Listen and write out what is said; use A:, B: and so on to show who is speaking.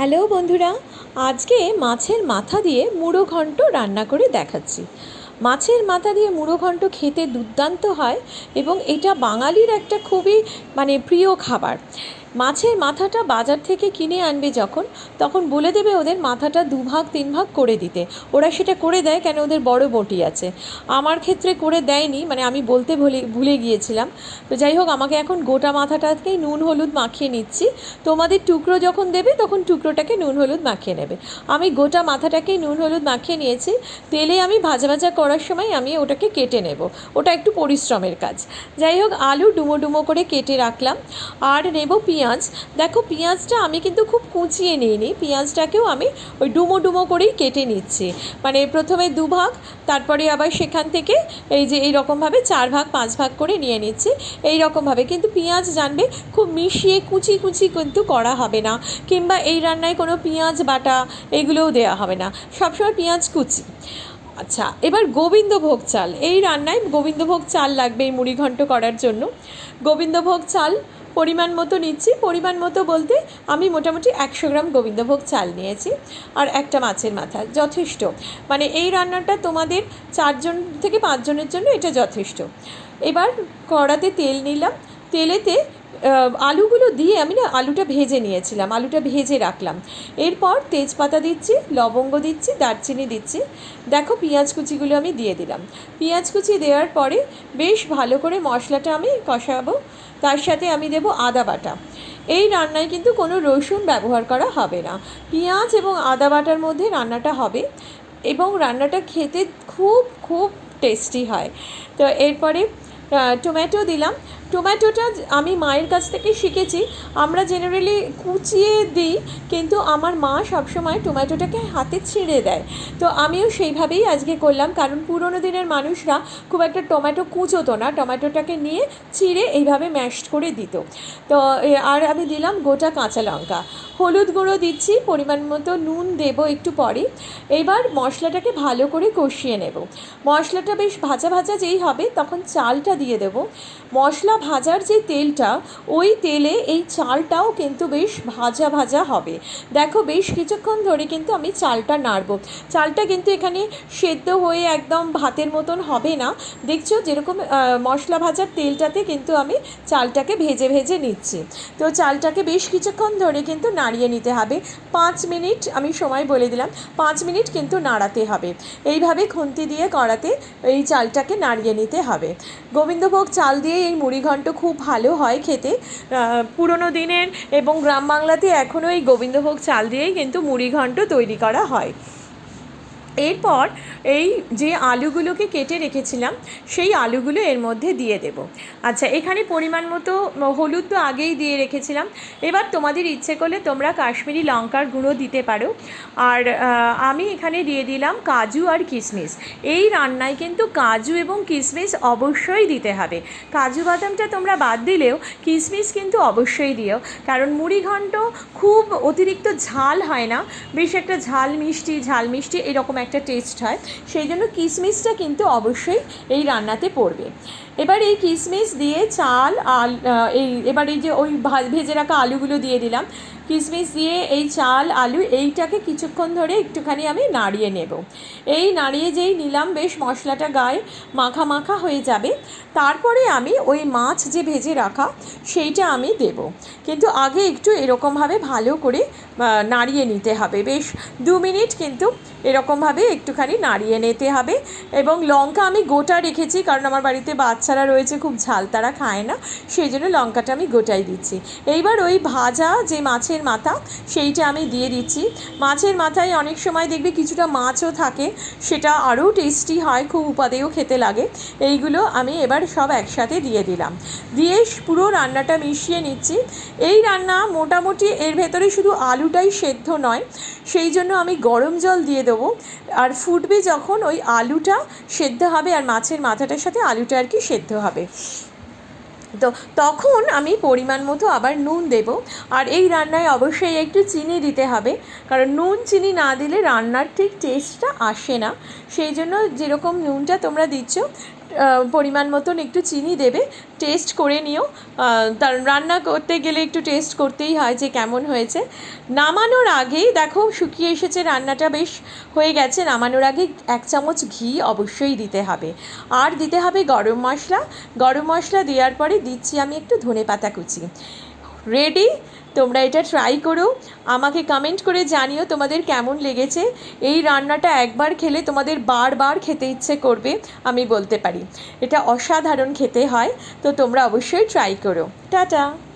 A: Hello বন্ধুরা, আজকে মাছের মাথা দিয়ে মুড়ো ঘন্ট রান্না করে দেখাচ্ছি। মাছের মাথা দিয়ে মুড়ো ঘন্ট খেতে দুর্দান্ত হয় এবং এটা বাঙালির একটা খুবই মানে প্রিয় খাবার। মাছের মাথাটা বাজার থেকে কিনে আনবে যখন, তখন বলে দেবে ওদের মাথাটা দুভাগ তিন ভাগ করে দিতে। ওরা সেটা করে দেয় কেন ওদের বড় বটি আছে। আমার ক্ষেত্রে করে দেয়নি মানে আমি বলতে ভুলে ভুলে গিয়েছিলাম। তো যাই হোক, আমাকে এখন গোটা মাথাটাকেই নুন, হলুদ মাখিয়ে নিচ্ছি। তোমাদের টুকরো যখন দেবে, তখন টুকরোটাকে নুন, হলুদ মাখিয়ে নেবে। আমি গোটা মাথাটাকেই নুন, হলুদ মাখিয়ে নিয়েছি। তেলে আমি ভাজা ভাজা করার সময় আমি ওটাকে কেটে নেব। ওটা একটু পরিশ্রমের কাজ। যাই হোক, আলু ডুমো ডুমো করে কেটে রাখলাম। আর নেব পেঁয়াজ দেখো, পেঁয়াজটা আমি কিন্তু খুব কুচিয়ে নিইনি। পেঁয়াজটাকেও আমি ওই ডুমো ডুমো করেই কেটে নিচ্ছি। মানে প্রথমে দুভাগ তারপরে আবার সেখান থেকে এই যে এই রকমভাবে চার ভাগ, পাঁচ ভাগ করে নিয়ে নিচ্ছি। এই রকমভাবে কিন্তু পেঁয়াজ জানবে, খুব মিশিয়ে কুচি কুচি কিন্তু করা হবে না। কিংবা এই রান্নায় কোনো পেঁয়াজ বাটা এগুলোও দেওয়া হবে না। সবসময় পেঁয়াজ কুচি। আচ্ছা এবার গোবিন্দভোগ চাল। এই রান্নায় গোবিন্দভোগ চাল লাগবে এই মুড়ি ঘন্ট করার জন্য। গোবিন্দভোগ চাল পরিমাণ মতো নিচ্ছি। পরিমাণ মতো বলতে আমি মোটামুটি একশো গ্রাম গোবিন্দভোগ চাল নিয়েছি আর একটা মাছের মাথা, যথেষ্ট। মানে এই রান্নাটা তোমাদের চারজন থেকে পাঁচজনের জন্য এটা যথেষ্ট। এবার কড়াতে তেল নিলাম। তেলেতে আলুগুলো দিয়ে আমি না আলুটা ভেজে নিয়েছিলাম, আলুটা ভেজে রাখলাম। এরপর তেজপাতা দিচ্ছি, লবঙ্গ দিচ্ছি, দারচিনি দিচ্ছি। দেখো পেঁয়াজ কুচিগুলো আমি দিয়ে দিলাম। পেঁয়াজ কুচি দেওয়ার পরে বেশ ভালো করে মশলাটা আমি কষাবো, তার সাথে আমি দেব আদা বাটা। এই রান্নায় কিন্তু কোনো রসুন ব্যবহার করা হবে না। পেঁয়াজ এবং আদা বাটার মধ্যে রান্নাটা হবে এবং রান্নাটা খেতে খুব খুব টেস্টি হয়। তো এরপরে টমেটো দিলাম টমেটোটা আমি মায়ের কাছ থেকে শিখেছি। আমরা জেনারেলি কুচিয়ে দিই, কিন্তু আমার মা সবসময় টোম্যাটোটাকে হাতে ছিঁড়ে দেয়। তো আমিও সেইভাবেই আজকে করলাম, কারণ পুরোনো দিনের মানুষরা খুব একটা টমেটো কুচোতো না। টমেটোটাকে নিয়ে চিড়ে এইভাবে ম্যাশ করে দিত। তো আর আমি দিলাম গোটা কাঁচা লঙ্কা। হলুদ গুঁড়ো দিচ্ছি, পরিমাণ মতো নুন দেবো একটু পরে। এবার মশলাটাকে ভালো করে কষিয়ে নেব। মশলাটা বেশ ভাজা ভাজা যেই হবে তখন চালটা দিয়ে দেব। মশলা ভাজার যে তেলটা, ওই তেলে এই চালটাও কিন্তু বেশ ভাজা ভাজা হবে। দেখো বেশ কিছুক্ষণ ধরে কিন্তু আমি চালটা নাড়বো। চালটা কিন্তু এখানে সেদ্ধ হয়ে একদম ভাতের মতন হবে না। দেখছ যেরকম মশলা ভাজার তেলটাতে কিন্তু আমি চালটাকে ভেজে ভেজে নিচ্ছি। তো চালটাকে বেশ কিছুক্ষণ ধরে কিন্তু নাড়িয়ে নিতে হবে। পাঁচ মিনিট, আমি সময় বলে দিলাম, পাঁচ মিনিট কিন্তু নাড়াতে হবে। এইভাবে খুন্তি দিয়ে কড়াতে এই চালটাকে নাড়িয়ে নিতে হবে। গোবিন্দভোগ চাল দিয়ে এই মুড়িঘণ্ট খুব ভালো হয় খেতে। পুরনো দিনের এবং গ্রাম বাংলাতে এখনও এই গোবিন্দভোগ চাল দিয়েই কিন্তু মুড়িঘণ্ট তৈরি করা হয়। এরপর এই যে আলুগুলোকে কেটে রেখেছিলাম, সেই আলুগুলো এর মধ্যে দিয়ে দেব। আচ্ছা এখানে পরিমাণ মতো হলুদ তো আগেই দিয়ে রেখেছিলাম। এবার তোমাদের ইচ্ছে করলে তোমরা কাশ্মীরি লঙ্কার গুঁড়ো দিতে পারো। আর আমি এখানে দিয়ে দিলাম কাজু আর কিশমিশ। এই রান্নায় কিন্তু কাজু এবং কিশমিশ অবশ্যই দিতে হবে। কাজু বাদামটা তোমরা বাদ দিলেও কিশমিশ কিন্তু অবশ্যই দিও। কারণ মুড়ি ঘন্ট খুব অতিরিক্ত ঝাল হয় না। বেশ একটা ঝাল মিষ্টি ঝাল মিষ্টি এরকম একটা টেস্ট হয়। সেই জন্য কিশমিশটা কিন্তু অবশ্যই এই রান্নাতে পড়বে। এবার এই কিশমিশ দিয়ে চাল, আল এই, এবার এই যে ওই ভেজে রাখা আলুগুলো দিয়ে দিলাম। কিশমিশ দিয়ে এই চাল, আলু এইটাকে কিছুক্ষণ ধরে একটুখানি আমি নাড়িয়ে নেব। এই নাড়িয়ে যেই নিলাম, বেশ মশলাটা গায়ে মাখা মাখা হয়ে যাবে। তারপরে আমি ওই মাছ যে ভেজে রাখা, সেইটা আমি দেব। কিন্তু আগে একটু এরকমভাবে ভালো করে নাড়িয়ে নিতে হবে। বেশ দু মিনিট কিন্তু এরকমভাবে একটুখানি নাড়িয়ে নিতে হবে এবং লঙ্কা আমি গোটা রেখেছি কারণ আমার বাড়িতে বাচ্চারা রয়েছে, খুব ঝাল তারা খায় না, সেই জন্য লঙ্কাটা আমি গোটাই দিচ্ছি। এইবার ওই ভাজা যে মাছের মাথা, সেইটা আমি দিয়ে দিচ্ছি। মাছের মাথায় অনেক সময় দেখবে কিছুটা মাছও থাকে, সেটা আরও টেস্টি হয়, খুব উপাদেয় খেতে লাগে। এইগুলো আমি এবার সব একসাথে দিয়ে দিলাম। দিয়ে পুরো রান্নাটা মিশিয়ে নিচ্ছি। এই রান্না মোটামুটি এর ভেতরে শুধু আলুটাই সেদ্ধ নয়। সেই জন্য আমি গরম জল দিয়ে দেবো। আর ফুটবে যখন ওই আলুটা সেদ্ধ হবে আর মাছের মাথাটার সাথে আলুটা আর কি সেদ্ধ হবে। তো তখন আমি পরিমাণ মতো আবার নুন দেব। আর এই রান্নায় অবশ্যই একটু চিনি দিতে হবে। কারণ নুন চিনি না দিলে রান্নার ঠিক টেস্টটা আসে না। সেই জন্য যেরকম নুনটা তোমরা দিচ্ছ পরিমাণ মতন একটু চিনি দেবে টেস্ট করে নিও। তার রান্না করতে গেলে একটু টেস্ট করতেই হয় যে কেমন হয়েছে। নামানোর আগেই দেখো শুকিয়ে এসেছে রান্নাটা বেশ হয়ে গেছে। নামানোর আগে এক চামচ ঘি অবশ্যই দিতে হবে। আর দিতে হবে গরম মশলা। গরম মশলা দেওয়ার পরে দিচ্ছি আমি একটু ধনে পাতা কুচি। রেডি তোমরা এটা ট্রাই করো। আমাকে কমেন্ট করে জানিও তোমাদের কেমন লেগেছে। এই রান্নাটা একবার খেলে তোমাদের বারবার খেতে ইচ্ছে করবে, আমি বলতে পারি। এটা অসাধারণ খেতে হয়, তো তোমরা অবশ্যই ট্রাই করো। টাটা!